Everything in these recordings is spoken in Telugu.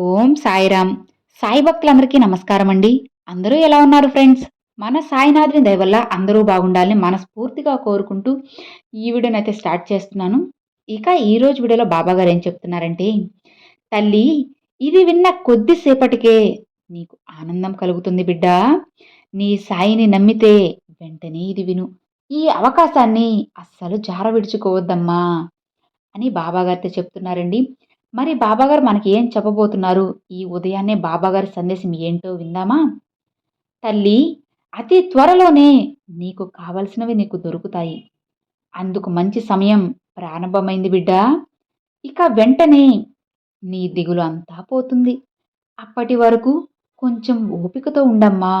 ఓం సాయిరామ్. సాయి భక్తులందరికీ నమస్కారం అండి. అందరూ ఎలా ఉన్నారు ఫ్రెండ్స్? మన సాయినాథుని దయవల్ల అందరూ బాగుండాలని మనస్ఫూర్తిగా కోరుకుంటూ ఈ వీడియోని అయితే స్టార్ట్ చేస్తున్నాను. ఇక ఈరోజు వీడియోలో బాబా గారు ఏం చెప్తున్నారంటే తల్లి ఇది విన్న కొద్దిసేపటికే నీకు ఆనందం కలుగుతుంది బిడ్డ. నీ సాయిని నమ్మితే వెంటనే ఇది విను. ఈ అవకాశాన్ని అస్సలు జార విడుచుకోవద్దమ్మా అని బాబాగారితో చెప్తున్నారండి. మరి బాబాగారు మనకి ఏం చెప్పబోతున్నారు? ఈ ఉదయాన్నే బాబాగారి సందేశం ఏంటో విందామా? తల్లి అతి త్వరలోనే నీకు కావలసినవి నీకు దొరుకుతాయి. అందుకు మంచి సమయం ప్రారంభమైంది బిడ్డ. ఇక వెంటనే నీ దిగులు అంతా పోతుంది. అప్పటి వరకు కొంచెం ఓపికతో ఉండమ్మా.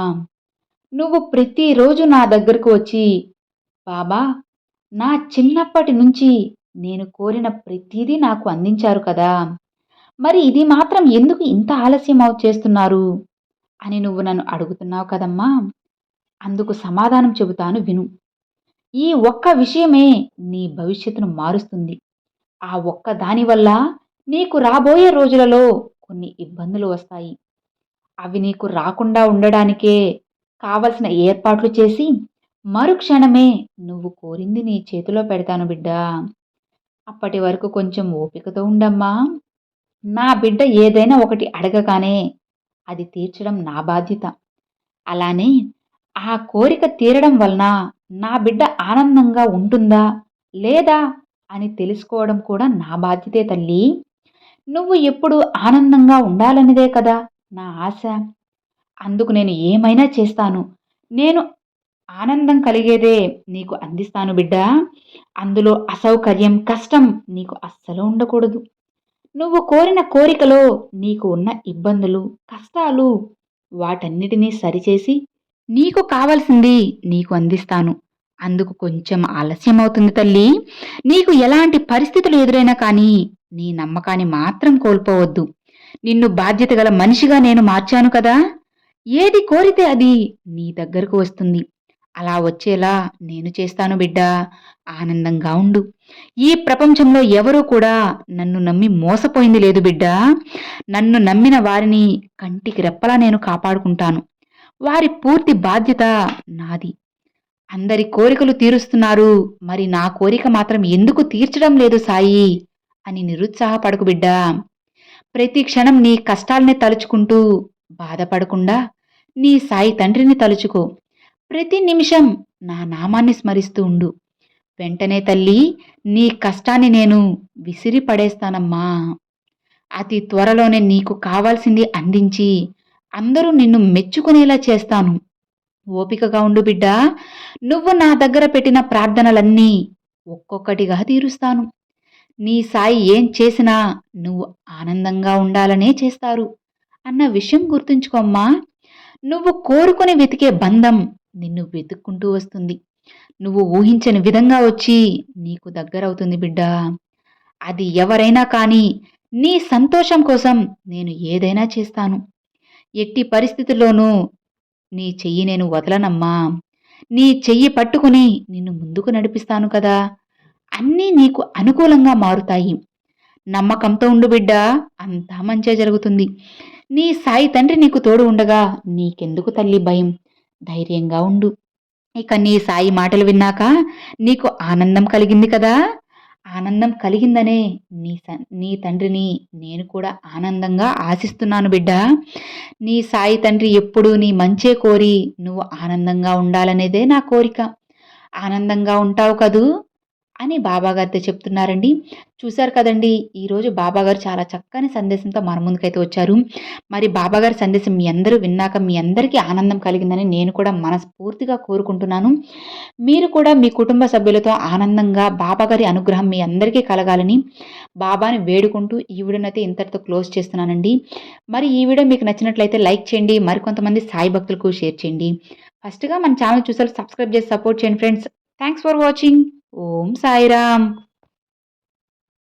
నువ్వు ప్రతిరోజు నా దగ్గరకు వచ్చి బాబా నా చిన్నప్పటి నుంచి నేను కోరిన ప్రతిదీ నాకు అందించారు కదా. మరి ఇది మాత్రం ఎందుకు ఇంత ఆలస్యం అవు చేస్తున్నారు? అని నువ్వు నన్ను అడుగుతున్నావు కదమ్మా. అందుకు సమాధానం చెబుతాను విను. ఈ ఒక్క విషయమే నీ భవిష్యత్తును మారుస్తుంది. ఆ ఒక్క దానివల్ల నీకు రాబోయే రోజులలో కొన్ని ఇబ్బందులు వస్తాయి. అవి నీకు రాకుండా ఉండడానికే కావలసిన ఏర్పాట్లు చేసి మరుక్షణమే నువ్వు కోరింది నీ చేతిలో పెడతాను బిడ్డా. అప్పటి వరకు కొంచెం ఓపికతో ఉండమ్మా. నా బిడ్డ ఏదైనా ఒకటి అడగగానే అది తీర్చడం నా బాధ్యత. అలానే ఆ కోరిక తీరడం వలన నా బిడ్డ ఆనందంగా ఉంటుందా లేదా అని తెలుసుకోవడం కూడా నా బాధ్యతే తల్లి. నువ్వు ఎప్పుడు ఆనందంగా ఉండాలనిదే కదా నా ఆశ. అందుకు నేను ఏమైనా చేస్తాను. నేను ఆనందం కలిగేదే నీకు అందిస్తాను బిడ్డ. అందులో అసౌకర్యం కష్టం నీకు అస్సలు ఉండకూడదు. నువ్వు కోరిన కోరికలో నీకు ఉన్న ఇబ్బందులు కష్టాలు వాటన్నిటినీ సరిచేసి నీకు కావలసింది నీకు అందిస్తాను. అందుకు కొంచెం ఆలస్యం అవుతుంది తల్లి. నీకు ఎలాంటి పరిస్థితులు ఎదురైనా కానీ నీ నమ్మకాన్ని మాత్రం కోల్పోవద్దు. నిన్ను బాధ్యత గల మనిషిగా నేను మార్చాను కదా. ఏది కోరితే అది నీ దగ్గరకు వస్తుంది. అలా వచ్చేలా నేను చేస్తాను బిడ్డా ఆనందంగా ఉండు. ఈ ప్రపంచంలో ఎవరూ కూడా నన్ను నమ్మి మోసపోయింది లేదు బిడ్డా. నన్ను నమ్మిన వారిని కంటికి రెప్పలా నేను కాపాడుకుంటాను. వారి పూర్తి బాధ్యత నాది. అందరి కోరికలు తీరుస్తున్నారు మరి నా కోరిక మాత్రం ఎందుకు తీర్చడం లేదు సాయి? అని నిరుత్సాహపడకు బిడ్డా. ప్రతి క్షణం నీ కష్టాల్ని తలుచుకుంటూ బాధపడకుండా నీ సాయి తండ్రిని తలుచుకో. ప్రతి నిమిషం నా నామాన్ని స్మరిస్తూ ఉండు. వెంటనే తల్లి నీ కష్టాన్ని నేను విసిరి పడేస్తానమ్మా. అతి త్వరలోనే నీకు కావాల్సింది అందించి అందరూ నిన్ను మెచ్చుకునేలా చేస్తాను. ఓపికగా ఉండు బిడ్డా నువ్వు నా దగ్గర పెట్టిన ప్రార్థనలన్నీ ఒక్కొక్కటిగా తీరుస్తాను. నీ సాయి ఏం చేసినా నువ్వు ఆనందంగా ఉండాలనే చేస్తారు. అన్న విషయం గుర్తుంచుకోమ్మా నువ్వు కోరుకుని వెతికే బంధం నిన్ను వెతుక్కుంటూ వస్తుంది. నువ్వు ఊహించని విధంగా వచ్చి నీకు దగ్గరవుతుంది బిడ్డ. అది ఎవరైనా కానీ నీ సంతోషం కోసం నేను ఏదైనా చేస్తాను. ఎట్టి పరిస్థితుల్లోనూ నీ చెయ్యి నేను వదలనమ్మా. నీ చెయ్యి పట్టుకుని నిన్ను ముందుకు నడిపిస్తాను కదా. అన్నీ నీకు అనుకూలంగా మారుతాయి. నమ్మకంతో ఉండు బిడ్డ. అంతా మంచిగా జరుగుతుంది. నీ సాయి తండ్రి నీకు తోడు ఉండగా నీకెందుకు తల్లి భయం? ధైర్యంగా ఉండు. ఇక నీ సాయి మాటలు విన్నాక నీకు ఆనందం కలిగింది కదా? ఆనందం కలిగిందనే నీ నీ తండ్రిని నేను కూడా ఆనందంగా ఆశిస్తున్నాను బిడ్డ. నీ సాయి తండ్రి ఎప్పుడూ నీ మంచే కోరి నువ్వు ఆనందంగా ఉండాలనేదే నా కోరిక. ఆనందంగా ఉంటావు కదూ? అని బాబాగారితో చెప్తున్నారండి. చూశారు కదండి ఈరోజు బాబాగారు చాలా చక్కని సందేశంతో మన ముందుకైతే వచ్చారు. మరి బాబాగారి సందేశం మీ అందరూ విన్నాక మీ అందరికీ ఆనందం కలిగిందని నేను కూడా మనస్ఫూర్తిగా కోరుకుంటున్నాను. మీరు కూడా మీ కుటుంబ సభ్యులతో ఆనందంగా బాబాగారి అనుగ్రహం మీ అందరికీ కలగాలని బాబాని వేడుకుంటూ ఈ వీడియోనైతే ఇంతటితో క్లోజ్ చేస్తున్నానండి. మరి ఈ వీడియో మీకు నచ్చినట్లయితే లైక్ చేయండి మరికొంతమంది సాయి భక్తులకు షేర్ చేయండి. ఫస్ట్గా మన ఛానల్ చూసారు సబ్స్క్రైబ్ చేసి సపోర్ట్ చేయండి friends. Thanks for watching. Om Sairam.